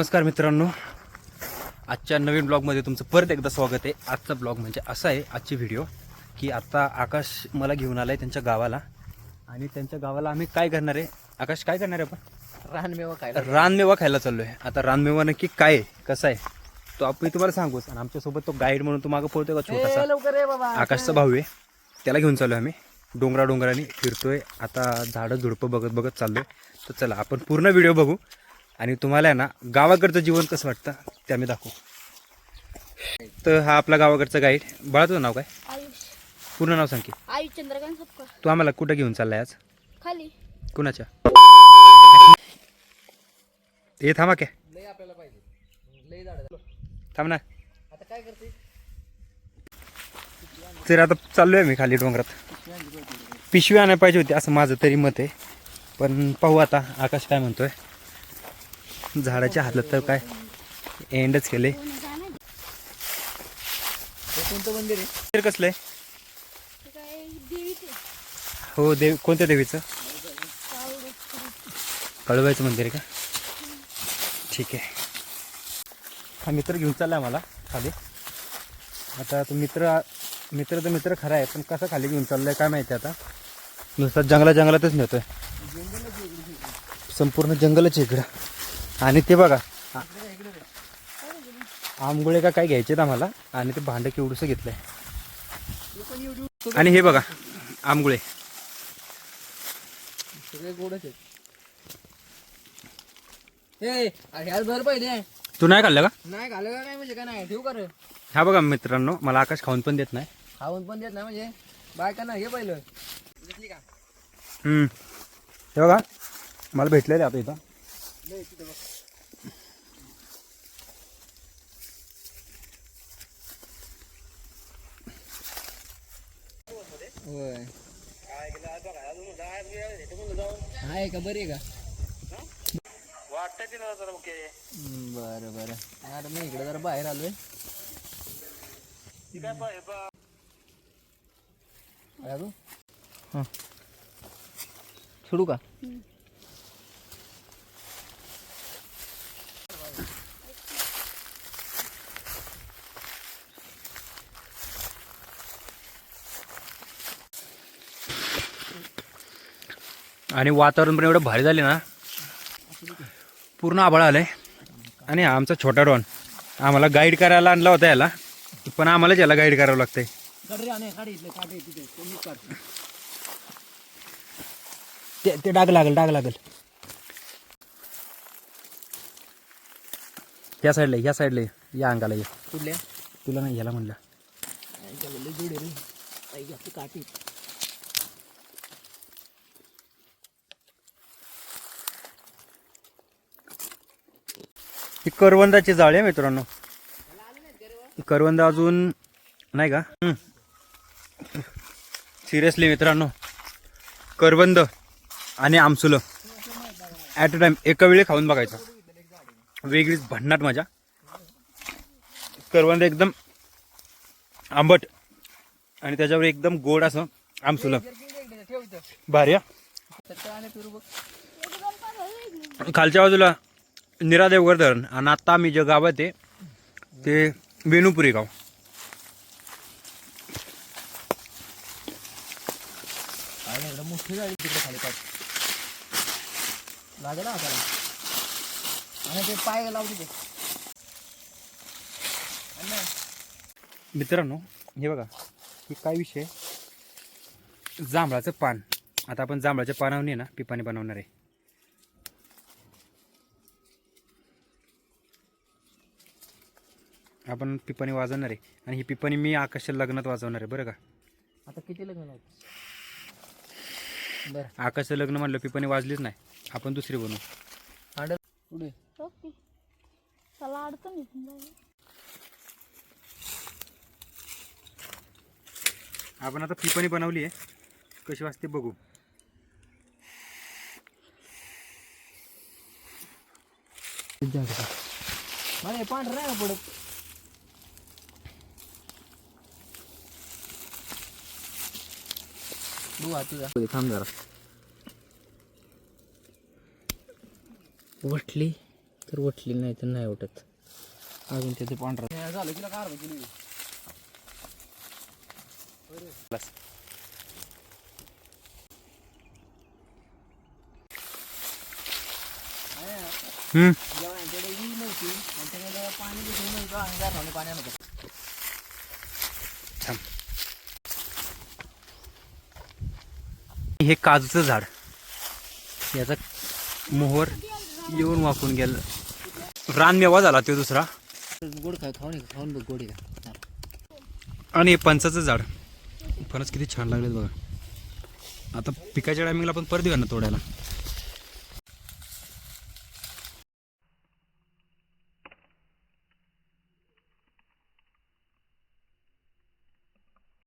नमस्कार मित्रांनो. आजच्या नवीन ब्लॉगमध्ये तुमचं परत एकदा स्वागत आहे. आजचा ब्लॉग म्हणजे असा आहे आजची व्हिडिओ की आता आकाश मला घेऊन आला आहे त्यांच्या गावाला. आणि त्यांच्या गावाला आम्ही काय करणार आहे? आकाश काय करणार आहे आपण? रानमेवा खायला. रानमेवा खायला चाललो आहे आता रानमेवा नक्की काय आहे? कसं आहे? तो आपण तुम्हाला सांगूच. आणि आमच्यासोबत तो गाईड म्हणून तो मागं पळतोय का? छोटासा. आकाशचा भाऊ आहे. त्याला घेऊन चाललो आम्ही. डोंगरा डोंगराने फिरतोय. आता झाडं झुडपं बघत बघत चाललोय. तर चला आपण पूर्ण व्हिडिओ बघू. आणि तुम्हाला आहे ना गावाकडचं जीवन कसं वाटतं ते आम्ही दाखवू. तर हा आपला गावाकडचा गाईड बाळा तुझं नाव काय? आयुष. पूर्ण नाव सांग की. आयुष चंद्रकांत सपकाळ. तू आम्हाला कुठं घेऊन चाललाय आज? खाली. कुणाच्या? हे थांबा काय लय आपल्याला पाहिजे लय झाड थांब ना. आता काय करते? तर आता चाललोय मी खाली डोंगरात. पिशवी आणायला पाहिजे होती असं माझं तरी मत आहे. पण पाहू आता आकाश काय म्हणतोय. झाडाच्या हातात तर काय एंडच केले कोणतं मंदिर आहे? काय देवीचे हो देव कोणत्या देवीचं? कळवायचं मंदिर आहे का? ठीक आहे. हा मित्र घेऊन चाललाय मला खाली. आता तो मित्र मित्र तर मित्र खरा आहे पण कसं खाली घेऊन चाललाय काय माहिती आता? नुसतं जंगला जंगलातच नेतोय. संपूर्ण जंगलच आहे इकडं. आणि ते बघा आंबोळे का काय घ्यायचे आम्हाला आणि ते भांडं केवढंसं घेतलंय. आणि हे बघा आंबोळे. सगळे गोडच आहेत. ए अरे ह्याच भर पहिले तू नाही खाल्लं का? नाही घालं का काय म्हणजे काय नाही ठेवू का रे? हा बघा मित्रांनो मला आकाश खाऊन पण देत नाही. खाऊन पण देत नाही म्हणजे बायकांना हे पहिलं. घेतली का? हम्म. हे बघा मला भेटलेले आता इथं. लय तिथं बघ. होय. आहे का बरी आहे का? हम्म, बरं बरं. अरे मी इकडे जरा बाहेर आलोय. हं. सोडू का? आणि वातावरण पण एवढं भारी झाले ना. पूर्ण आभाळ आलंय. आणि आमचा छोटा डॉन. आम्हाला गाईड करायला आणला होता याला. पण आम्हालाच याला गाईड करावं लागतंय. आणि काढ इथले काढ तिथे ते काढतो. ते ते डाग लागल डाग लागल. या साईडला ये, या साईडला ये. अंगाला ये. कुठल्या? तुला नाही याला म्हणलं. जोडे रे. आई आपली काठी ही करवंदाची जाळी आहे मित्रांनो. करवंद अजून नाही का? सिरियसली मित्रांनो करवंद आणि आमसुलं ॲट अ टाइम एका वेळी खाऊन बघायचं. वेगळीच भन्नाट मजा. करवंद एकदम आंबट आणि त्याच्यावर एकदम गोड असं आमसुलं. भार्या भारी खालच्या बाजूला निरादेवगर धरण आणि आता आम्ही जे गाव आहे ते ते वेणुपुरी गाव काय नाही मोठी गाडी तिकडे खाली काढ लागेल ना आपल्याला? आणि ते पाय लावू तिथे आणि ना, मित्रांनो हे बघा हे काय विषय? जांभळाचं पान. आता आपण जांभळाच्या पानावनी ना पिपाणी बनवणार आहे. आपण पिपाणी वाजवणार आहे. आणि ही पिपाणी मी आकाशच्या लग्नात वाजवणार आहे बरं का? आता किती लग्न बरं. आकाशचं लग्न म्हणलं पिपाणी वाजलीच नाही. आपण दुसरी बनवू. हांडल पुढे. ओके. चला अडचण येत. नाही आपण आता पिपाणी बनवली आहे. कशी वाजते बघू. मला पांढरं नाही ना पडत बघू थांब जरा. वटली? तर वटली नाही तर नाही उठत अजून त्याचे पांढरा. झालं तिला कार बस हम्म हे काजूचं झाड. याचा मोहर येऊन वाकून गेलं. रानमेवा झाला तो दुसरा. गोड खा खाऊन खाऊन बघ गोडी आणि हे पंचाचं झाड. फणस किती छान लागलेत बघा. आता पिकाच्या टायमिंगला आपण परत येऊ ना तोडायला.